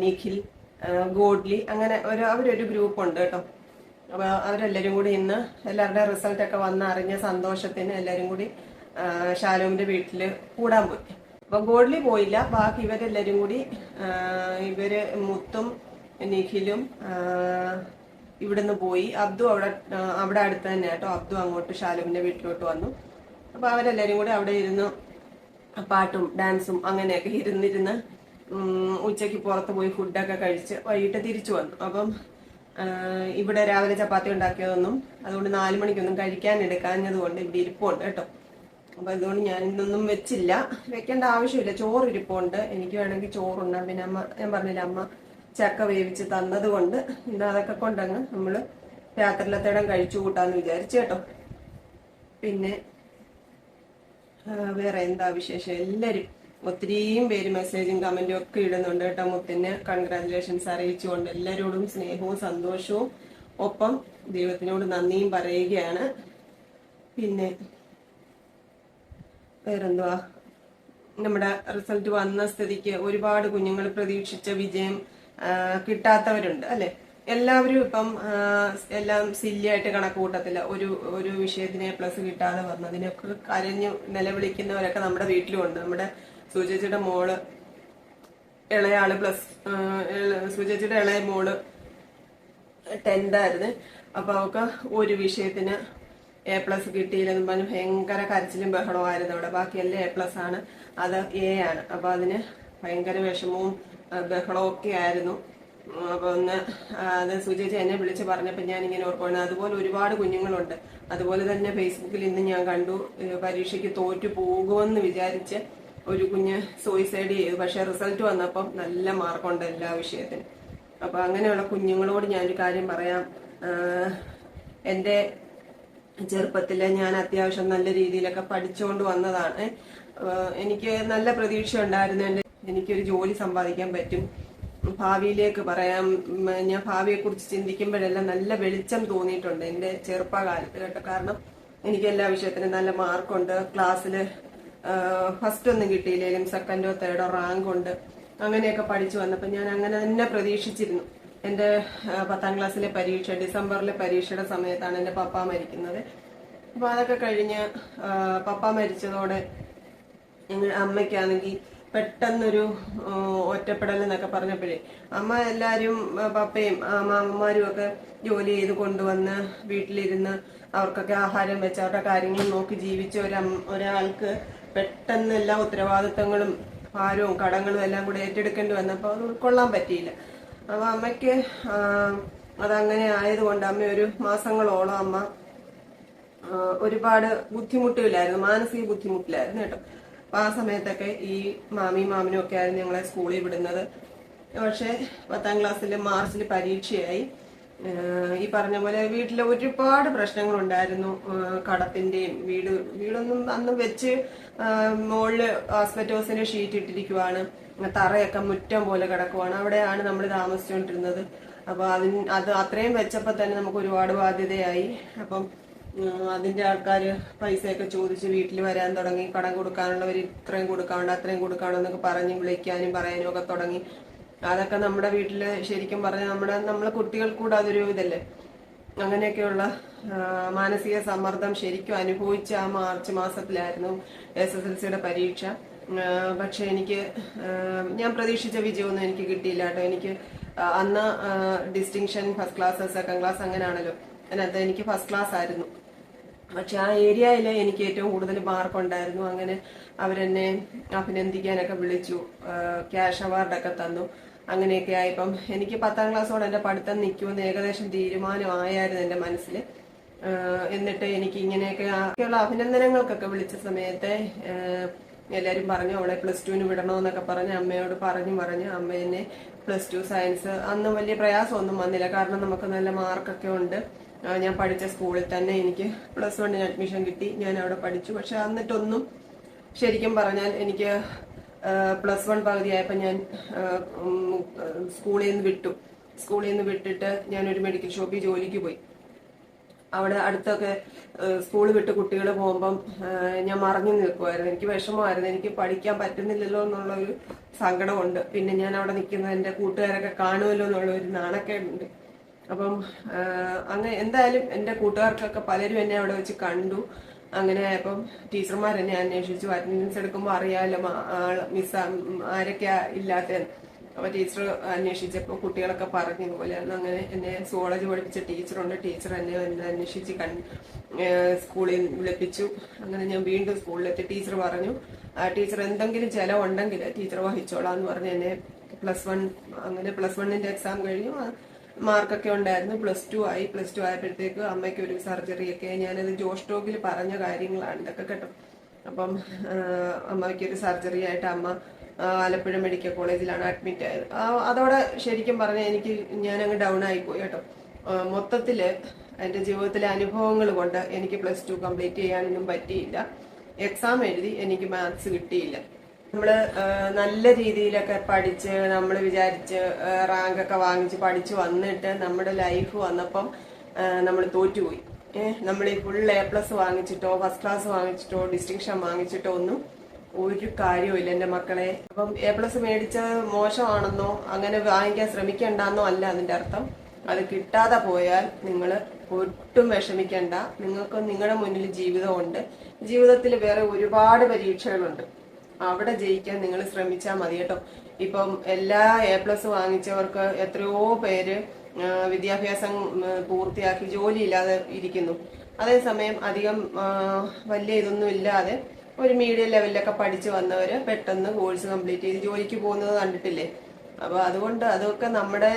Nikhil Godly അങ്ങനെ ഒരു അവരൊരു ഗ്രൂപ്പ് ഉണ്ട് കേട്ടോ. അപ്പൊ അവരെല്ലാരും കൂടി ഇന്ന് എല്ലാവരുടെ റിസൾട്ട് ഒക്കെ അറിഞ്ഞ സന്തോഷത്തിന് എല്ലാരും കൂടി ഷാലോമിന്റെ വീട്ടിൽ കൂടാൻ പോയി. അപ്പൊ ഗോഡ്ലി പോയില്ല. ബാക്കി ഇവരെല്ലാരും കൂടി ഇവർ മുത്തും നിഖിലും ഇവിടുന്ന് പോയി. അബ്ദു അവിടെ അവിടെ അടുത്ത് തന്നെ കേട്ടോ. അബ്ദു അങ്ങോട്ട് ഷാലുവിന്റെ വീട്ടിലോട്ട് വന്നു. അപ്പൊ അവരെല്ലാരും കൂടി അവിടെ ഇരുന്ന് പാട്ടും ഡാൻസും അങ്ങനെയൊക്കെ ഇരുന്നിരുന്ന് ഉച്ചയ്ക്ക് പുറത്ത് പോയി ഫുഡൊക്കെ കഴിച്ച് വൈകിട്ട് തിരിച്ചു വന്നു. അപ്പം ഇവിടെ രാവിലെ ചപ്പാത്തി ഉണ്ടാക്കിയതൊന്നും അതുകൊണ്ട് നാലു മണിക്കൊന്നും കഴിക്കാൻ എടുക്കാഞ്ഞത് കൊണ്ട് ഇവിടെ ഇരിപ്പുണ്ട് കേട്ടോ. അപ്പൊ അതുകൊണ്ട് ഞാൻ ഇന്നൊന്നും വെച്ചില്ല. വെക്കേണ്ട ആവശ്യമില്ല. ചോറ് ഇരിപ്പുണ്ട് എനിക്ക് വേണമെങ്കിൽ ചോറുണ്ടാകും പിന്നെ അമ്മ ഞാൻ പറഞ്ഞില്ല അമ്മ ചക്ക വേവിച്ച് തന്നത് കൊണ്ട് ഇന്ന് അതൊക്കെ കൊണ്ടങ്ങ് നമ്മൾ രാത്രിയിലത്തേടം കഴിച്ചു കൂട്ടാന്ന് വിചാരിച്ചു കേട്ടോ. പിന്നെ വേറെ എന്താ വിശേഷം? എല്ലാരും ഒത്തിരിയും പേര് മെസ്സേജും കമന്റും ഒക്കെ ഇടുന്നുണ്ട് കേട്ടോ. മുത്തിന് കൺഗ്രാറ്റുലേഷൻസ് അറിയിച്ചുകൊണ്ട് എല്ലാരോടും സ്നേഹവും സന്തോഷവും. ഒപ്പം ദൈവത്തിനോട് നന്ദിയും പറയുകയാണ്. പിന്നെ വേറെന്തുവാ? നമ്മുടെ റിസൾട്ട് വന്ന സ്ഥിതിക്ക് ഒരുപാട് കുഞ്ഞുങ്ങൾ പ്രതീക്ഷിച്ച വിജയം. കിട്ടാത്തവരുണ്ട് അല്ലെ? എല്ലാവരും ഇപ്പം എല്ലാം സില്ലിയായിട്ട് കണക്ക് കൂട്ടത്തില്ല. ഒരു ഒരു വിഷയത്തിന് പ്ലസ് കിട്ടാതെ വന്നതിനൊക്കെ കരഞ്ഞു നിലവിളിക്കുന്നവരൊക്കെ നമ്മുടെ വീട്ടിലുണ്ട് നമ്മുടെ സുചേച്ചിയുടെ മോൾ ഇളയാൾ പ്ലസ് സുചേച്ചിയുടെ ഇളയ മോൾ ടെൻത്തായിരുന്നു അപ്പൊ അവൾക്ക് ഒരു വിഷയത്തിന് എ പ്ലസ് കിട്ടിയില്ലെന്ന് പറഞ്ഞ് ഭയങ്കര കരച്ചിലും ബഹളമായിരുന്നു അവിടെ. ബാക്കിയെല്ലാം എ പ്ലസ് ആണ്. അത് എ ആണ്. അപ്പൊ അതിന് ഭയങ്കര വിഷമവും ഒക്കെ ആയിരുന്നു. അപ്പൊ ഒന്ന് അത് എന്നെ വിളിച്ച് പറഞ്ഞപ്പോ ഞാൻ ഇങ്ങനെ ഓർക്കുവാണ് അതുപോലെ ഒരുപാട് കുഞ്ഞുങ്ങളുണ്ട്. അതുപോലെ തന്നെ ഫേസ്ബുക്കിൽ ഇന്ന് ഞാൻ കണ്ടു പരീക്ഷയ്ക്ക് തോറ്റു പോകുമെന്ന് വിചാരിച്ച് ഒരു കുഞ്ഞ് സൂയിസൈഡ് ചെയ്തു. പക്ഷെ റിസൾട്ട് വന്നപ്പം നല്ല മാർക്കുണ്ട് എല്ലാ വിഷയത്തിനും. അപ്പൊ അങ്ങനെയുള്ള കുഞ്ഞുങ്ങളോട് ഞാനൊരു കാര്യം പറയാം. എന്റെ ചെറുപ്പത്തിൽ ഞാൻ അത്യാവശ്യം നല്ല രീതിയിലൊക്കെ പഠിച്ചുകൊണ്ട് വന്നതാണ്. എനിക്ക് നല്ല പ്രതീക്ഷ ഉണ്ടായിരുന്നു എന്റെ എനിക്കൊരു ജോലി സമ്പാദിക്കാൻ പറ്റും. ഭാവിയിലേക്ക് പറയാം. ഞാൻ ഭാവിയെ കുറിച്ച് ചിന്തിക്കുമ്പോഴെല്ലാം നല്ല വെളിച്ചം തോന്നിയിട്ടുണ്ട് എന്റെ ചെറുപ്പകാലത്ത്. കേട്ടോ കാരണം എനിക്ക് എല്ലാ വിഷയത്തിനും നല്ല മാർക്കുണ്ട്. ക്ലാസ്സിൽ ഫസ്റ്റ് ഒന്നും കിട്ടിയില്ലെങ്കിലും സെക്കൻഡോ തേർഡോ റാങ്ക് ഉണ്ട്. അങ്ങനെയൊക്കെ പഠിച്ചു വന്നപ്പോൾ ഞാൻ അങ്ങനെ തന്നെ പ്രതീക്ഷിച്ചിരുന്നു. എന്റെ പത്താം ക്ലാസ്സിലെ പരീക്ഷ ഡിസംബറിലെ പരീക്ഷയുടെ സമയത്താണ് എന്റെ പപ്പ മരിക്കുന്നത്. അപ്പോൾ അതൊക്കെ കഴിഞ്ഞ് പപ്പ മരിച്ചതോടെ അമ്മയ്ക്കാണെങ്കിൽ പെട്ടെന്നൊരു ഒറ്റപ്പെടൽ എന്നൊക്കെ പറഞ്ഞപ്പോഴേ അമ്മ എല്ലാരും ആ, പപ്പയും മാമന്മാരും ഒക്കെ ജോലി ചെയ്ത് കൊണ്ടുവന്ന് വീട്ടിലിരുന്ന് അവർക്കൊക്കെ ആഹാരം വെച്ച് അവരുടെ കാര്യങ്ങൾ നോക്കി ജീവിച്ച ഒരാൾക്ക് പെട്ടെന്ന് എല്ലാ ഉത്തരവാദിത്തങ്ങളും ഭാരവും കടങ്ങളും എല്ലാം കൂടെ ഏറ്റെടുക്കേണ്ടി വന്നപ്പോൾ അത് ഉൾക്കൊള്ളാൻ പറ്റിയില്ല. അപ്പൊ അമ്മയ്ക്ക് അതങ്ങനെ ആയതുകൊണ്ട് അമ്മ ഒരു മാസങ്ങളോളം അമ്മ ഒരുപാട് ബുദ്ധിമുട്ടില്ലായിരുന്നു മാനസിക ബുദ്ധിമുട്ടിലായിരുന്നു കേട്ടോ. അപ്പൊ ആ സമയത്തൊക്കെ ഈ മാമി മാമിനും ഒക്കെ ആയിരുന്നു ഞങ്ങളെ സ്കൂളിൽ വിടുന്നത്. പക്ഷെ പത്താം ക്ലാസ്സിൽ മാർച്ചിൽ പരീക്ഷയായി. ഈ പറഞ്ഞ പോലെ വീട്ടിൽ ഒരുപാട് പ്രശ്നങ്ങളുണ്ടായിരുന്നു. കടത്തിന്റെയും വീട് വീടൊന്നും അന്ന് വെച്ച് ആ, മുകളിൽ ആസ്പെറ്റോസിന്റെ ഷീറ്റ് ഇട്ടിരിക്കുവാണ്. തറയൊക്കെ മുറ്റം പോലെ കിടക്കുവാണ്. അവിടെയാണ് നമ്മൾ താമസിച്ചുകൊണ്ടിരുന്നത് അപ്പൊ അതിന് അത് അത്രയും വെച്ചപ്പോ തന്നെ നമുക്ക് ഒരുപാട് ബാധ്യതയായി. അപ്പം അതിന്റെ ആൾക്കാര് പൈസയൊക്കെ ചോദിച്ച് വീട്ടിൽ വരാൻ തുടങ്ങി കടം കൊടുക്കാനുള്ളവർ ഇത്രയും കൊടുക്കാണ്ട് അത്രയും കൊടുക്കാണ്ട് എന്നൊക്കെ പറഞ്ഞ് വിളിക്കാനും പറയാനും ഒക്കെ തുടങ്ങി. അതൊക്കെ നമ്മുടെ വീട്ടിൽ ശരിക്കും പറഞ്ഞാൽ നമ്മുടെ നമ്മളെ കുട്ടികൾ കൂടെ അതൊരു ഇതല്ലേ? അങ്ങനെയൊക്കെയുള്ള മാനസിക സമ്മർദ്ദം ശരിക്കും അനുഭവിച്ച ആ മാർച്ച് മാസത്തിലായിരുന്നു എസ് എസ് എൽ സിയുടെ പരീക്ഷ. പക്ഷെ എനിക്ക് ഞാൻ പ്രതീക്ഷിച്ച വിജയമൊന്നും എനിക്ക് കിട്ടിയില്ല കേട്ടോ. എനിക്ക് അന്ന് distinction first class second class അങ്ങനെയാണല്ലോ. അതിനകത്ത് എനിക്ക് ഫസ്റ്റ് ക്ലാസ് ആയിരുന്നു. പക്ഷെ ആ ഏരിയയിൽ എനിക്ക് ഏറ്റവും കൂടുതൽ മാർക്ക് ഉണ്ടായിരുന്നു. അങ്ങനെ അവരെന്നെ അഭിനന്ദിക്കാനൊക്കെ വിളിച്ചു. ക്യാഷ് അവാർഡൊക്കെ തന്നു. അങ്ങനെയൊക്കെ ആയപ്പം എനിക്ക് പത്താം ക്ലാസ്സോടെ എന്റെ പഠിത്തം നിൽക്കുമെന്ന് ഏകദേശം തീരുമാനമായായിരുന്നു എന്റെ മനസ്സിൽ. എന്നിട്ട് എനിക്ക് ഇങ്ങനെയൊക്കെ അഭിനന്ദനങ്ങൾക്കൊക്കെ വിളിച്ച സമയത്തെ എല്ലാരും പറഞ്ഞു അവളെ പ്ലസ് ടുവിന് വിടണമെന്നൊക്കെ പറഞ്ഞ് അമ്മയോട് പറഞ്ഞു പറഞ്ഞു. അമ്മ എന്നെ പ്ലസ് ടു സയൻസ് അന്ന് വലിയ പ്രയാസമൊന്നും വന്നില്ല. കാരണം നമുക്ക് നല്ല മാർക്കൊക്കെ ഉണ്ട്. ഞാൻ പഠിച്ച സ്കൂളിൽ തന്നെ എനിക്ക് പ്ലസ് വണ്ണിന് അഡ്മിഷൻ കിട്ടി. ഞാൻ അവിടെ പഠിച്ചു. പക്ഷെ എന്നിട്ടൊന്നും ശരിക്കും പറഞ്ഞാൽ എനിക്ക് പ്ലസ് വൺ പകുതിയായപ്പോൾ ഞാൻ സ്കൂളിൽ നിന്ന് വിട്ടു. സ്കൂളിൽ നിന്ന് വിട്ടിട്ട് ഞാൻ ഒരു മെഡിക്കൽ ഷോപ്പിൽ ജോലിക്ക് പോയി. അവിടെ അടുത്തൊക്കെ സ്കൂൾ വിട്ട് കുട്ടികൾ പോകുമ്പം ഞാൻ മറഞ്ഞു നിൽക്കുമായിരുന്നു. എനിക്ക് വിഷമമായിരുന്നു. എനിക്ക് പഠിക്കാൻ പറ്റുന്നില്ലല്ലോ എന്നുള്ള ഒരു സങ്കടമുണ്ട്. പിന്നെ ഞാൻ അവിടെ നിൽക്കുന്ന എന്റെ കൂട്ടുകാരൊക്കെ കാണുമല്ലോ എന്നുള്ള ഒരു നാണക്കേടുണ്ട്. അപ്പം അങ്ങനെ എന്തായാലും എന്റെ കൂട്ടുകാർക്കൊക്കെ പലരും എന്നെ അവിടെ വെച്ച് കണ്ടു. അങ്ങനെ ആയപ്പം ടീച്ചർമാർ എന്നെ അന്വേഷിച്ചു. അറ്റൻഡൻസ് എടുക്കുമ്പോൾ അറിയാമല്ലോ മിസ് ആരൊക്കെയാ ഇല്ലാത്ത. അപ്പൊ ടീച്ചർ അന്വേഷിച്ചപ്പോൾ കുട്ടികളൊക്കെ പറഞ്ഞു പോലെയായിരുന്നു അങ്ങനെ എന്നെ സുവോളജി പഠിപ്പിച്ച ടീച്ചറുണ്ട്. ടീച്ചർ എന്നെ അന്വേഷിച്ച് കൺ സ്കൂളിൽ വിളിപ്പിച്ചു. അങ്ങനെ ഞാൻ വീണ്ടും സ്കൂളിലെത്തി. ടീച്ചർ പറഞ്ഞു ടീച്ചർ എന്തെങ്കിലും ചിലവുണ്ടെങ്കിൽ ടീച്ചർ വഹിച്ചോളാം എന്ന് പറഞ്ഞ് എന്നെ പ്ലസ് വൺ അങ്ങനെ പ്ലസ് വണ്ണിന്റെ എക്സാം കഴിഞ്ഞു. മാർക്കൊക്കെ ഉണ്ടായിരുന്നു. പ്ലസ് ടു ആയി പ്ലസ് ടു ആയപ്പോഴത്തേക്ക് അമ്മയ്ക്ക് ഒരു സർജറി ഒക്കെ. ഞാനത് ജോഷ് ടോക്കിൽ പറഞ്ഞ കാര്യങ്ങളാണ് ഇതൊക്കെ കേട്ടോ. അപ്പം ആഹ് അമ്മയ്ക്ക് ഒരു സർജറി ആയിട്ട് അമ്മ ആലപ്പുഴ മെഡിക്കൽ കോളേജിലാണ് അഡ്മിറ്റ് ആയത്. അതോടെ ശരിക്കും പറഞ്ഞാൽ എനിക്ക് ഞാനങ്ങ് ഡൗൺ ആയിപ്പോയി കേട്ടോ. മൊത്തത്തിൽ എന്റെ ജീവിതത്തിലെ അനുഭവങ്ങൾ കൊണ്ട് എനിക്ക് പ്ലസ് ടു കംപ്ലീറ്റ് ചെയ്യാനൊന്നും പറ്റിയില്ല. എക്സാം എഴുതി എനിക്ക് മാത്സ് കിട്ടിയില്ല. നമ്മൾ നല്ല രീതിയിലൊക്കെ പഠിച്ച് നമ്മൾ വിചാരിച്ച് റാങ്ക് ഒക്കെ വാങ്ങിച്ച് പഠിച്ച് വന്നിട്ട് നമ്മുടെ ലൈഫ് വന്നപ്പം നമ്മൾ തോറ്റുപോയി. നമ്മൾ ഈ ഫുൾ എ പ്ലസ് വാങ്ങിച്ചിട്ടോ ഫസ്റ്റ് ക്ലാസ് വാങ്ങിച്ചിട്ടോ ഡിസ്റ്റിങ്ഷൻ വാങ്ങിച്ചിട്ടോ ഒന്നും ഒരു കാര്യമില്ല എന്റെ മക്കളെ. അപ്പം എ പ്ലസ് മേടിച്ചത് മോശമാണെന്നോ അങ്ങനെ വാങ്ങിക്കാൻ ശ്രമിക്കണ്ടെന്നോ അല്ല അതിന്റെ അർത്ഥം. അത് കിട്ടാതെ പോയാൽ നിങ്ങൾ ഒട്ടും വിഷമിക്കണ്ട. നിങ്ങൾക്ക് നിങ്ങളുടെ മുന്നിൽ ജീവിതമുണ്ട്. ജീവിതത്തിൽ വേറെ ഒരുപാട് പരീക്ഷകളുണ്ട്. അവിടെ ജയിക്കാൻ നിങ്ങൾ ശ്രമിച്ചാൽ മതി കേട്ടോ. ഇപ്പം എല്ലാ എ പ്ലസ് വാങ്ങിച്ചവർക്ക് എത്രയോ പേര് വിദ്യാഭ്യാസം പൂർത്തിയാക്കി ജോലിയില്ലാതെ ഇരിക്കുന്നു. അതേസമയം അധികം വലിയ ഇതൊന്നും ഇല്ലാതെ ഒരു മീഡിയം ലെവലിലൊക്കെ പഠിച്ചു വന്നവർ പെട്ടെന്ന് കോഴ്സ് കംപ്ലീറ്റ് ചെയ്ത് ജോലിക്ക് പോകുന്നത് കണ്ടിട്ടില്ലേ? അപ്പൊ അതുകൊണ്ട് അതൊക്കെ നമ്മുടെ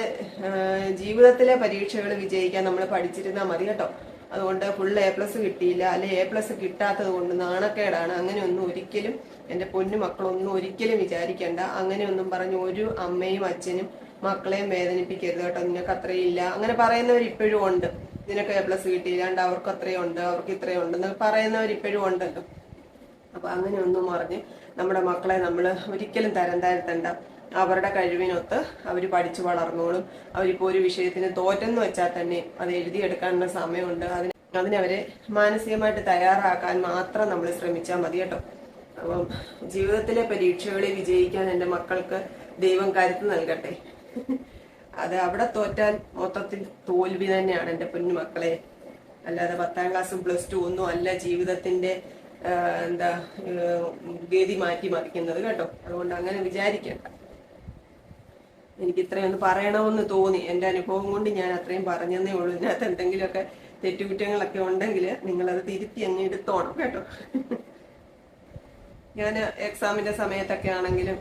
ജീവിതത്തിലെ പരീക്ഷകൾ വിജയിക്കാൻ നമ്മൾ പഠിച്ചിരുന്നാൽ മതി കേട്ടോ. അതുകൊണ്ട് ഫുൾ എ പ്ലസ് കിട്ടിയില്ല. അല്ലെ എ പ്ലസ് കിട്ടാത്തത് കൊണ്ട് നാണക്കേടാണ്. അങ്ങനെയൊന്നും ഒരിക്കലും എന്റെ പൊന്നു മക്കളൊന്നും ഒരിക്കലും വിചാരിക്കണ്ട. അങ്ങനെയൊന്നും പറഞ്ഞ് ഒരു അമ്മയും അച്ഛനും മക്കളെയും വേദനിപ്പിക്കരുത് കേട്ടോ. നിനക്ക് അത്രയില്ല അങ്ങനെ പറയുന്നവർ ഇപ്പോഴും ഉണ്ട്. നിനക്ക് എ പ്ലസ് കിട്ടിയില്ലാണ്ട് അവർക്ക് അത്രയും ഉണ്ട്. അവർക്ക് ഇത്രയും ഉണ്ട് എന്ന് പറയുന്നവർ ഇപ്പോഴും ഉണ്ടല്ലോ. അപ്പൊ അങ്ങനെയൊന്നും പറഞ്ഞ് നമ്മുടെ മക്കളെ നമ്മൾ ഒരിക്കലും തരം താഴ്ത്തണ്ട. അവരുടെ കഴിവിനൊത്ത് അവർ പഠിച്ചു വളർന്നോളും. അവരിപ്പോ ഒരു വിഷയത്തിന് തോറ്റെന്ന് വെച്ചാൽ തന്നെ അത് എഴുതിയെടുക്കാനുള്ള സമയമുണ്ട്. അതിന് അതിനവരെ മാനസികമായിട്ട് തയ്യാറാക്കാൻ മാത്രം നമ്മൾ ശ്രമിച്ചാൽ മതി കേട്ടോ. അപ്പം ജീവിതത്തിലെ പരീക്ഷകളിൽ വിജയിക്കാൻ എന്റെ മക്കൾക്ക് ദൈവം കരുത്ത് നൽകട്ടെ. അത് അവിടെ തോറ്റാൽ മൊത്തത്തിൽ തോൽവി തന്നെയാണ് എന്റെ പൊന്നു മക്കളെ. അല്ലാതെ പത്താം ക്ലാസ്സും പ്ലസ് ടു ഒന്നും അല്ല ജീവിതത്തിന്റെ എന്താ ഗതി മാറ്റി മറിക്കുന്നത് കേട്ടോ. അതുകൊണ്ട് അങ്ങനെ വിചാരിക്കണ്ട. എനിക്ക് ഇത്രയൊന്ന് പറയണമെന്ന് തോന്നി. എന്റെ അനുഭവം കൊണ്ട് ഞാൻ അത്രയും പറഞ്ഞതേ ഉള്ളൂ. ഇതിനകത്ത് എന്തെങ്കിലുമൊക്കെ തെറ്റുകുറ്റങ്ങളൊക്കെ ഉണ്ടെങ്കിൽ നിങ്ങളത് തിരുത്തി അങ്ങ് എടുത്തോണം കേട്ടോ. ഞാൻ എക്സാമിന്റെ സമയത്തൊക്കെ ആണെങ്കിലും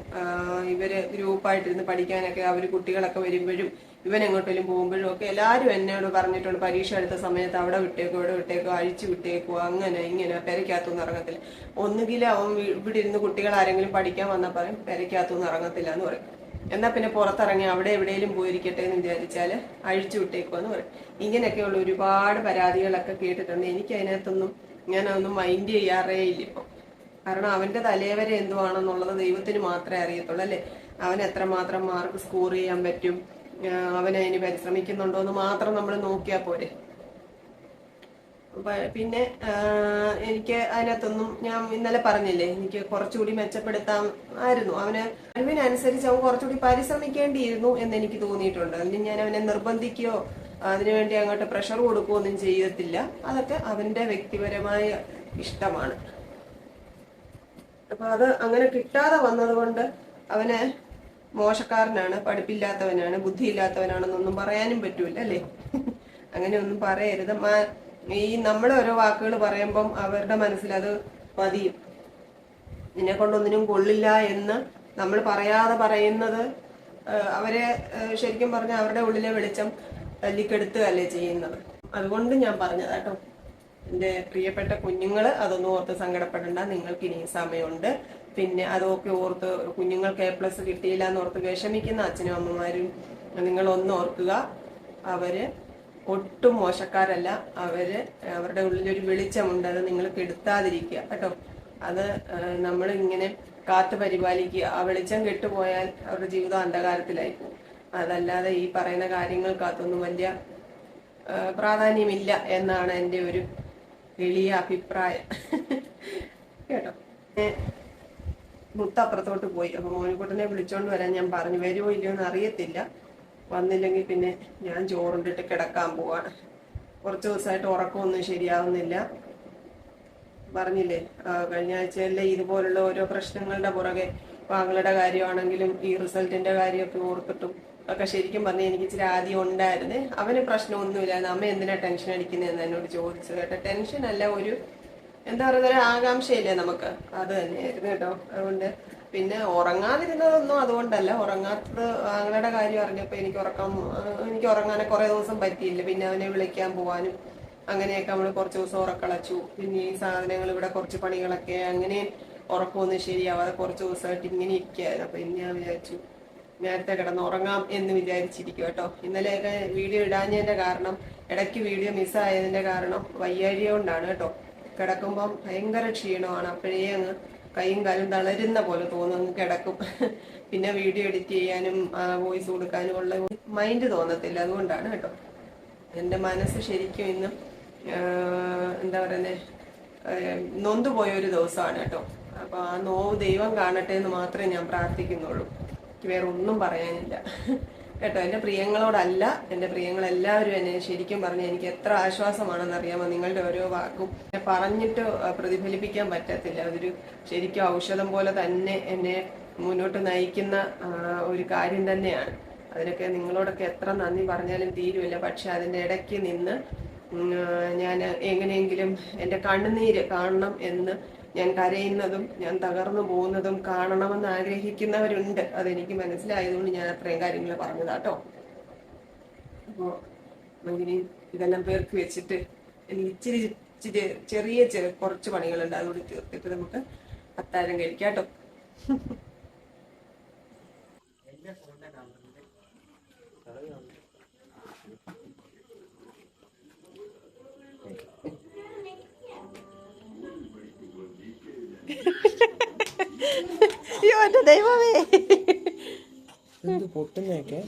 ഇവർ ഗ്രൂപ്പായിട്ടിരുന്ന് പഠിക്കാനൊക്കെ അവർ കുട്ടികളൊക്കെ വരുമ്പോഴും ഇവൻ എങ്ങോട്ടെങ്കിലും പോകുമ്പോഴും ഒക്കെ എല്ലാവരും എന്നോട് പറഞ്ഞിട്ടുണ്ട് പരീക്ഷ എടുത്ത സമയത്ത് അവിടെ വിട്ടേക്കോ ഇവിടെ വിട്ടേക്കോ അഴിച്ചു വിട്ടേക്കോ അങ്ങനെ ഇങ്ങനെ പെരയ്ക്കകത്തൊന്നും ഇറങ്ങത്തില്ല. ഒന്നുകിൽ അവൻ ഇവിടെ ഇരുന്ന് കുട്ടികൾ ആരെങ്കിലും പഠിക്കാൻ വന്നാൽ പറയും പെരയ്ക്കകത്തൊന്നും ഇറങ്ങത്തില്ല എന്ന് പറയും. എന്നാ പിന്നെ പുറത്തിറങ്ങി അവിടെ എവിടെയെങ്കിലും പോയിരിക്കട്ടെ എന്ന് വിചാരിച്ചാൽ അഴിച്ചു വിട്ടേക്കോ എന്ന് പറയും. ഇങ്ങനെയൊക്കെയുള്ള ഒരുപാട് പരാതികളൊക്കെ കേട്ടിട്ടുണ്ട്. എനിക്ക് അതിനകത്തൊന്നും ഞാൻ അതൊന്നും മൈൻഡ് ചെയ്യാറേ ഇല്ല ഇപ്പം. കാരണം അവന്റെ തലേവരെ എന്തുവാണെന്നുള്ളത് ദൈവത്തിന് മാത്രമേ അറിയത്തുള്ളൂ അല്ലെ? അവൻ എത്രമാത്രം മാർക്ക് സ്കോർ ചെയ്യാൻ പറ്റും അവൻ അതിന് പരിശ്രമിക്കുന്നുണ്ടോ എന്ന് മാത്രം നമ്മൾ നോക്കിയാൽ പോരെ. പിന്നെ എനിക്ക് അതിനകത്തൊന്നും ഞാൻ ഇന്നലെ പറഞ്ഞില്ലേ എനിക്ക് കുറച്ചുകൂടി മെച്ചപ്പെടുത്താം ആയിരുന്നു അവന് കഴിവിനനുസരിച്ച് അവൻ കുറച്ചുകൂടി പരിശ്രമിക്കേണ്ടിയിരുന്നു എന്ന് എനിക്ക് തോന്നിയിട്ടുണ്ട്. അല്ലെങ്കിൽ ഞാൻ അവനെ നിർബന്ധിക്കുകയോ അതിനുവേണ്ടി അങ്ങോട്ട് പ്രഷർ കൊടുക്കുകയോ ഒന്നും ചെയ്യത്തില്ല. അതൊക്കെ അവന്റെ വ്യക്തിപരമായ ഇഷ്ടമാണ്. അപ്പൊ അത് അങ്ങനെ കിട്ടാതെ വന്നതുകൊണ്ട് അവന് മോശക്കാരനാണ് പഠിപ്പില്ലാത്തവനാണ് ബുദ്ധിയില്ലാത്തവനാണെന്നൊന്നും പറയാനും പറ്റൂല അല്ലേ? അങ്ങനെ ഒന്നും പറയരുത് ഈ നമ്മുടെ ഓരോ വാക്കുകൾ പറയുമ്പം അവരുടെ മനസ്സിൽ അത് പതിയും. നിന്നെ കൊണ്ടൊന്നിനും കൊള്ളില്ല എന്ന് നമ്മൾ പറയാതെ പറയുന്നത് അവരെ ശരിക്കും പറഞ്ഞ അവരുടെ ഉള്ളിലെ വെളിച്ചം തല്ലിക്കെടുത്തുകയല്ലേ ചെയ്യുന്നത്. അതുകൊണ്ട് ഞാൻ പറഞ്ഞതാട്ടോ. എന്റെ പ്രിയപ്പെട്ട കുഞ്ഞുങ്ങൾ അതൊന്നും ഓർത്ത് സങ്കടപ്പെടണ്ട. നിങ്ങൾക്ക് ഇനിയും സമയമുണ്ട്. പിന്നെ അതൊക്കെ ഓർത്ത് കുഞ്ഞുങ്ങൾക്ക് എ പ്ലസ് കിട്ടിയില്ല എന്ന് ഓർത്ത് വിഷമിക്കുന്ന അച്ഛനും അമ്മമാരും നിങ്ങൾ ഒന്ന് ഓർക്കുക. അവർ ഒട്ടും മോശക്കാരല്ല. അവർ അവരുടെ ഉള്ളിൽ ഒരു വെളിച്ചമുണ്ട്. അത് നിങ്ങൾ കെടുത്താതിരിക്കുക. കേട്ടോ. അത് നമ്മൾ ഇങ്ങനെ കാത്തു പരിപാലിക്കുക. ആ വെളിച്ചം കെട്ടുപോയാൽ അവരുടെ ജീവിതം അന്ധകാരത്തിലായി പോകും. അതല്ലാതെ ഈ പറയുന്ന കാര്യങ്ങൾക്കകത്തൊന്നും വലിയ പ്രാധാന്യമില്ല എന്നാണ് എന്റെ ഒരു എളിയ അഭിപ്രായം. കേട്ടോ. മുത്ത അപ്പുറത്തോട്ട് പോയി. അപ്പൊ മോനിക്കുട്ടനെ വിളിച്ചോണ്ട് വരാൻ ഞാൻ പറഞ്ഞു. വരുമോ ഇല്ലയോ എന്ന് അറിയത്തില്ല. വന്നില്ലെങ്കിൽ പിന്നെ ഞാൻ ചോറുണ്ടിട്ട് കിടക്കാൻ പോവാണ്. കുറച്ച് ദിവസമായിട്ട് ഉറക്കമൊന്നും ശരിയാവുന്നില്ല. പറഞ്ഞില്ലേ കഴിഞ്ഞ ആഴ്ചയല്ലേ ഇതുപോലുള്ള ഓരോ പ്രശ്നങ്ങളുടെ പുറകെ വാങ്ങളുടെ കാര്യമാണെങ്കിലും ഈ റിസൾട്ടിന്റെ കാര്യമൊക്കെ ഓർത്തിട്ടും ഒക്കെ ശരിക്കും പറഞ്ഞാൽ എനിക്ക് ഇച്ചിരി ആദ്യം ഉണ്ടായിരുന്നേ. അവന് പ്രശ്നമൊന്നുമില്ലായിരുന്നു അമ്മ എന്തിനാ ടെൻഷൻ അടിക്കുന്നതെന്ന് എന്നോട് ചോദിച്ചു കേട്ടോ. ടെൻഷൻ അല്ല ഒരു എന്താ പറയുക ഒരു ആകാംക്ഷയില്ലേ നമുക്ക്? അത് തന്നെയായിരുന്നു കേട്ടോ. അതുകൊണ്ട് പിന്നെ ഉറങ്ങാതിരുന്നതൊന്നും അതുകൊണ്ടല്ല. ഉറങ്ങാത്തത് ആങ്ങളുടെ കാര്യം അറിഞ്ഞപ്പോൾ എനിക്ക് ഉറക്കം എനിക്ക് ഉറങ്ങാനെ കുറേ ദിവസം പറ്റിയില്ല. പിന്നെ അവനെ വിളിക്കാൻ പോവാനും അങ്ങനെയൊക്കെ നമ്മൾ കുറച്ച് ദിവസം ഉറക്കളച്ചു. പിന്നെ ഈ സാധനങ്ങൾ ഇവിടെ കുറച്ച് പണികളൊക്കെ അങ്ങനെ ഉറക്കമൊന്നും ശരിയാവാതെ കുറച്ച് ദിവസമായിട്ട് ഇങ്ങനെ ഇരിക്കുകയായിരുന്നു. അപ്പൊ ഇന്ന് ഞാൻ വിചാരിച്ചു നേരത്തെ കിടന്ന് ഉറങ്ങാം എന്ന് വിചാരിച്ചിരിക്കും കേട്ടോ. ഇന്നലെയൊക്കെ വീഡിയോ ഇടാഞ്ഞതിന്റെ കാരണം ഇടയ്ക്ക് വീഡിയോ മിസ്സായതിന്റെ കാരണം വയ്യാഴിക കൊണ്ടാണ് കേട്ടോ. കിടക്കുമ്പം ഭയങ്കര ക്ഷീണമാണ്. അപ്പോഴേ അങ്ങ് കൈയും കാലും തളരുന്ന പോലെ തോന്നുന്നു കിടക്കും. പിന്നെ വീഡിയോ എഡിറ്റ് ചെയ്യാനും വോയിസ് കൊടുക്കാനും ഉള്ള മൈൻഡ് തോന്നത്തില്ല. അതുകൊണ്ടാണ് കേട്ടോ. എന്റെ മനസ്സ് ശരിക്കും ഇന്നും എന്താ പറയുന്നത് നൊന്തുപോയ ഒരു ദിവസമാണ് കേട്ടോ. അപ്പൊ ആ നോവ് ദൈവം കാണട്ടെ എന്ന് മാത്രമേ ഞാൻ പ്രാർത്ഥിക്കുന്നുള്ളൂ. വേറെ ഒന്നും പറയാനില്ല. കേട്ടോ എന്റെ പ്രിയങ്ങളോടല്ല എന്റെ പ്രിയങ്ങളെല്ലാവരും എന്നെ ശരിക്കും പറഞ്ഞു എനിക്ക് എത്ര ആശ്വാസമാണെന്നറിയാമോ നിങ്ങളുടെ ഓരോ വാക്കും. പറഞ്ഞിട്ട് പ്രതിഫലിപ്പിക്കാൻ പറ്റത്തില്ല. അതൊരു ശരിക്കും ഔഷധം പോലെ തന്നെ എന്നെ മുന്നോട്ട് നയിക്കുന്ന ഒരു കാര്യം തന്നെയാണ്. അതിനൊക്കെ നിങ്ങളോടൊക്കെ എത്ര നന്ദി പറഞ്ഞാലും തീരുമില്ല. പക്ഷെ അതിന്റെ ഇടയ്ക്ക് നിന്ന് ഞാൻ എങ്ങനെയെങ്കിലും എന്റെ കണ്ണുനീര് കാണണം എന്ന് ഞാൻ കരയുന്നതും ഞാൻ തകർന്നു പോകുന്നതും കാണണമെന്ന് ആഗ്രഹിക്കുന്നവരുണ്ട്. അതെനിക്ക് മനസ്സിലായതുകൊണ്ട് ഞാൻ അത്രയും കാര്യങ്ങൾ പറഞ്ഞതാട്ടോ അപ്പോ നമുക്കിനി ഇതെല്ലാം പേർക്ക് വെച്ചിട്ട് എനിക്ക് ഇച്ചിരി ഇച്ചിരി ചെറിയ ചെറിയ കുറച്ച് പണികളുണ്ട്. അതുകൂടി തീർത്തിട്ട് നമുക്ക് അത്താഴം കഴിക്കാം കേട്ടോ അയ്യോ എന്റെ ദൈവമേ. എന്ത് പൊട്ടുന്നൊക്കെ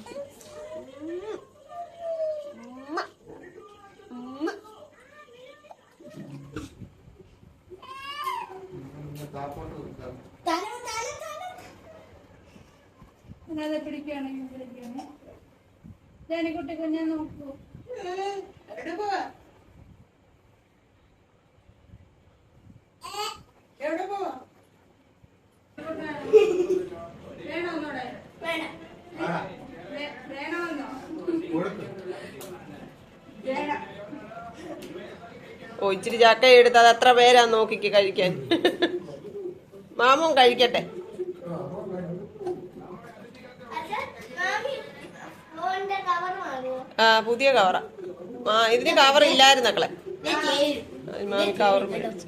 ഞാൻ പിടിക്കുകയാണെങ്കിൽ പിടിക്കണേ ജാനിക്കുട്ടി കുഞ്ഞെ നോക്കൂ. എടുക്കുക ഓ ഇച്ചിരി ചക്ക എടുത്ത് അത് എത്ര പേരാ നോക്കിക്ക് കഴിക്കാൻ. മാമും കഴിക്കട്ടെ. ആ പുതിയ കവറാ ആ. ഇതിന് കവർ ഇല്ലായിരുന്നക്കളെ മാമി കവർ മേടിച്ചു.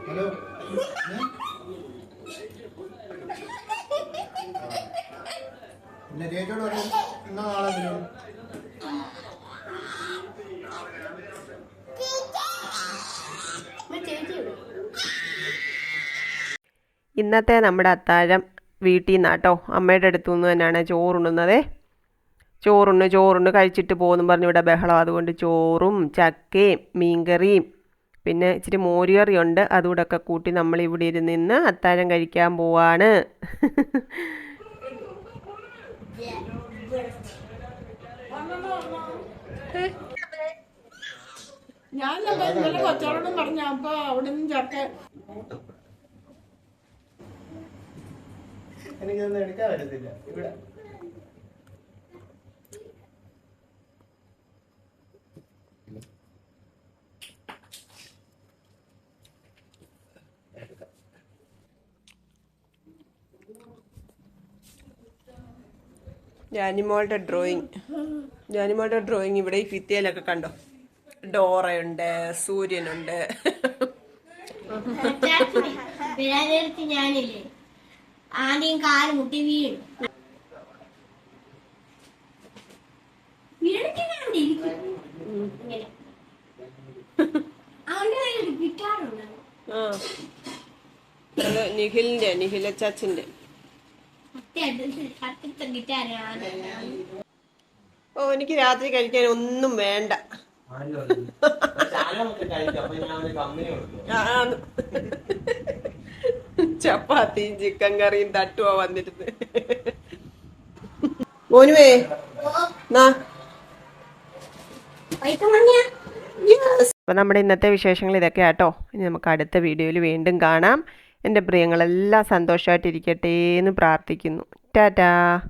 ഹലോ പിന്നെ ചേച്ചിയോട് പറയും എന്നാ നാളെ വരും ഇന്നത്തെ നമ്മുടെ അത്താഴം വീട്ടിൽ നിന്നാട്ടോ അമ്മയുടെ അടുത്തു നിന്ന് തന്നെയാണ് ചോറുണ്ണുന്നത്. ചോറുണ്ണ് ചോറുണ്ണ് കഴിച്ചിട്ട് പോകുന്നു പറഞ്ഞു ഇവിടെ ബഹളം. അതുകൊണ്ട് ചോറും ചക്കയും മീൻകറിയും പിന്നെ ഇച്ചിരി മോരുകറിയുണ്ട്. അതുകൂടെ ഒക്കെ കൂട്ടി നമ്മൾ ഇവിടെ ഇരുന്ന് അത്താഴം കഴിക്കാൻ പോവാണ്. ഞാൻ ഇന്നലെ കൊച്ചോടൊന്നും പറഞ്ഞ അപ്പൊ അവിടെ നിന്നും ചക്ക എനിക്കൊന്നും എടുക്കാൻ പറ്റത്തില്ല. ഇവിടെ. ജാനിമോളുടെ ഡ്രോയിങ് ജാനിമോളുടെ ഡ്രോയിങ് ഇവിടെ ഈ ഭിത്തിയിലൊക്കെ കണ്ടോ? ഡോറയുണ്ട് സൂര്യനുണ്ട്. പിള്ളേരെടുത്ത് ഞാനില്ലേ? ആദ്യം കാൽ മുട്ടി നിഖിലിന്റെ നിഖില ചാച്ചിന്റെ സത്യത്തെ ഗിറ്റാറാണ് ഓ എനിക്ക് രാത്രി കഴിക്കാൻ ഒന്നും വേണ്ട. ചപ്പാത്തിയും ചിക്കൻ കറിയും തട്ടുവാ വന്നിരുന്ന്. മോനുവേ അപ്പൊ നമ്മുടെ ഇന്നത്തെ വിശേഷങ്ങൾ ഇതൊക്കെ ആട്ടോ ഇനി നമുക്ക് അടുത്ത വീഡിയോയിൽ വീണ്ടും കാണാം. എന്റെ പ്രിയങ്ങളെല്ലാം സന്തോഷമായിട്ടിരിക്കട്ടെ എന്ന് പ്രാർത്ഥിക്കുന്നു. ടാറ്റാ.